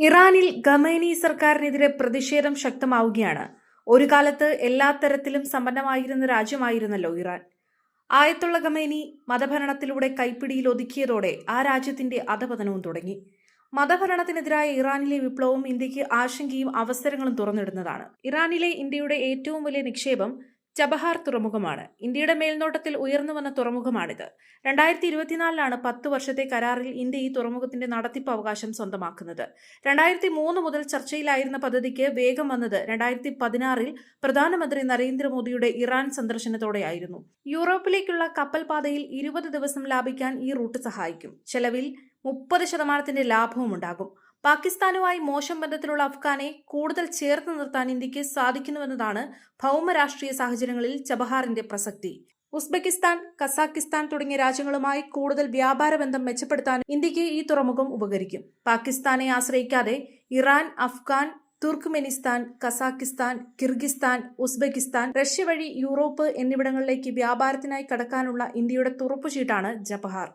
ഇറാനിൽ ഖമേനി സർക്കാരിനെതിരെ പ്രതിഷേധം ശക്തമാവുകയാണ്. ഒരു കാലത്ത് എല്ലാ തരത്തിലും സമ്പന്നമായിരുന്ന രാജ്യമായിരുന്നല്ലോ ഇറാൻ. ആയത്തുള്ള ഖമേനി മതഭരണത്തിലൂടെ കൈപ്പിടിയിൽ ഒതുക്കിയതോടെ ആ രാജ്യത്തിന്റെ അധപതനവും തുടങ്ങി. മതഭരണത്തിനെതിരായ ഇറാനിലെ വിപ്ലവം ഇന്ത്യയ്ക്ക് ആശങ്കയും അവസരങ്ങളും തുറന്നിടുന്നതാണ്. ഇറാനിലെ ഇന്ത്യയുടെ ഏറ്റവും വലിയ നിക്ഷേപം ചബഹാർ തുറമുഖമാണ്. ഇന്ത്യയുടെ മേൽനോട്ടത്തിൽ ഉയർന്നു വന്ന തുറമുഖമാണിത്. രണ്ടായിരത്തി ഇരുപത്തിനാലിലാണ് പത്ത് വർഷത്തെ കരാറിൽ ഇന്ത്യ ഈ തുറമുഖത്തിന്റെ നടത്തിപ്പ് അവകാശം സ്വന്തമാക്കുന്നത്. രണ്ടായിരത്തി മൂന്ന് മുതൽ ചർച്ചയിലായിരുന്ന പദ്ധതിക്ക് വേഗം വന്നത് രണ്ടായിരത്തി പതിനാറിൽ പ്രധാനമന്ത്രി നരേന്ദ്രമോദിയുടെ ഇറാൻ സന്ദർശനത്തോടെയായിരുന്നു. യൂറോപ്പിലേക്കുള്ള കപ്പൽ പാതയിൽ ഇരുപത് ദിവസം ലാഭിക്കാൻ ഈ റൂട്ട് സഹായിക്കും. ചെലവിൽ മുപ്പത് ശതമാനത്തിന്റെ ലാഭവും ഉണ്ടാകും പാകിസ്ഥാനുമായി മോശം ബന്ധത്തിലുള്ള അഫ്ഗാനെ കൂടുതൽ ചേർത്ത് നിർത്താൻ ഇന്ത്യയ്ക്ക് സാധിക്കുന്നുവെന്നതാണ് ഭൗമരാഷ്ട്രീയ സാഹചര്യങ്ങളിൽ ചബഹാറിന്റെ പ്രസക്തി. ഉസ്ബെക്കിസ്ഥാൻ കസാക്കിസ്ഥാൻ തുടങ്ങിയ രാജ്യങ്ങളുമായി കൂടുതൽ വ്യാപാര ബന്ധം മെച്ചപ്പെടുത്താൻ ഇന്ത്യയ്ക്ക് ഈ തുറമുഖം ഉപകരിക്കും. പാകിസ്ഥാനെ ആശ്രയിക്കാതെ Iran Afghan Turkmenistan Kazakhstan Kyrgyzstan Uzbekistan Russia വഴി യൂറോപ്പ് എന്നിവിടങ്ങളിലേക്ക് വ്യാപാരത്തിനായി കടക്കാനുള്ള ഇന്ത്യയുടെ തുറപ്പുചീട്ടാണ് ജബഹാർ.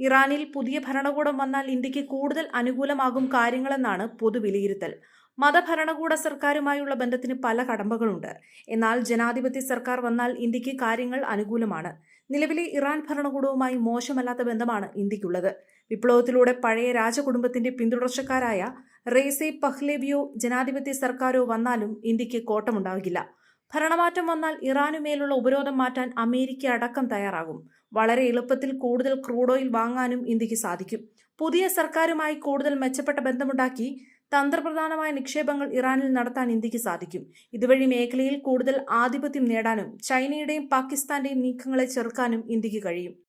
ഇറാനിൽ പുതിയ ഭരണകൂടം വന്നാൽ ഇന്ത്യയ്ക്ക് കൂടുതൽ അനുകൂലമാകും കാര്യങ്ങളെന്നാണ് പൊതുവിലയിരുത്തൽ. മതഭരണകൂട സർക്കാരുമായുള്ള ബന്ധത്തിന് പല കടമ്പകളുണ്ട്. എന്നാൽ ജനാധിപത്യ സർക്കാർ വന്നാൽ ഇന്ത്യയ്ക്ക് കാര്യങ്ങൾ അനുകൂലമാണ്. നിലവിലെ ഇറാൻ ഭരണകൂടവുമായി മോശമല്ലാത്ത ബന്ധമാണ് ഇന്ത്യക്കുള്ളത്. വിപ്ലവത്തിലൂടെ പഴയ രാജകുടുംബത്തിന്റെ പിന്തുടർച്ചക്കാരായ റേസെ പഹ്ലേവിയോ ജനാധിപത്യ സർക്കാരോ വന്നാലും ഇന്ത്യയ്ക്ക് കോട്ടമുണ്ടാകില്ല. ഭരണമാറ്റം വന്നാൽ ഇറാനുമേലുള്ള ഉപരോധം മാറ്റാൻ അമേരിക്ക അടക്കം തയ്യാറാകും. വളരെ എളുപ്പത്തിൽ കൂടുതൽ ക്രൂഡ് ഓയിൽ വാങ്ങാനും ഇന്ത്യയ്ക്ക് സാധിക്കും. പുതിയ സർക്കാരുമായി കൂടുതൽ മെച്ചപ്പെട്ട ബന്ധമുണ്ടാക്കി തന്ത്രപ്രധാനമായ നിക്ഷേപങ്ങൾ ഇറാനിൽ നടത്താൻ ഇന്ത്യയ്ക്ക് സാധിക്കും. ഇതുവഴി മേഖലയിൽ കൂടുതൽ ആധിപത്യം നേടാനും ചൈനയുടെയും പാകിസ്ഥാന്റെയും നീക്കങ്ങളെ ചെറുക്കാനും ഇന്ത്യയ്ക്ക് കഴിയും.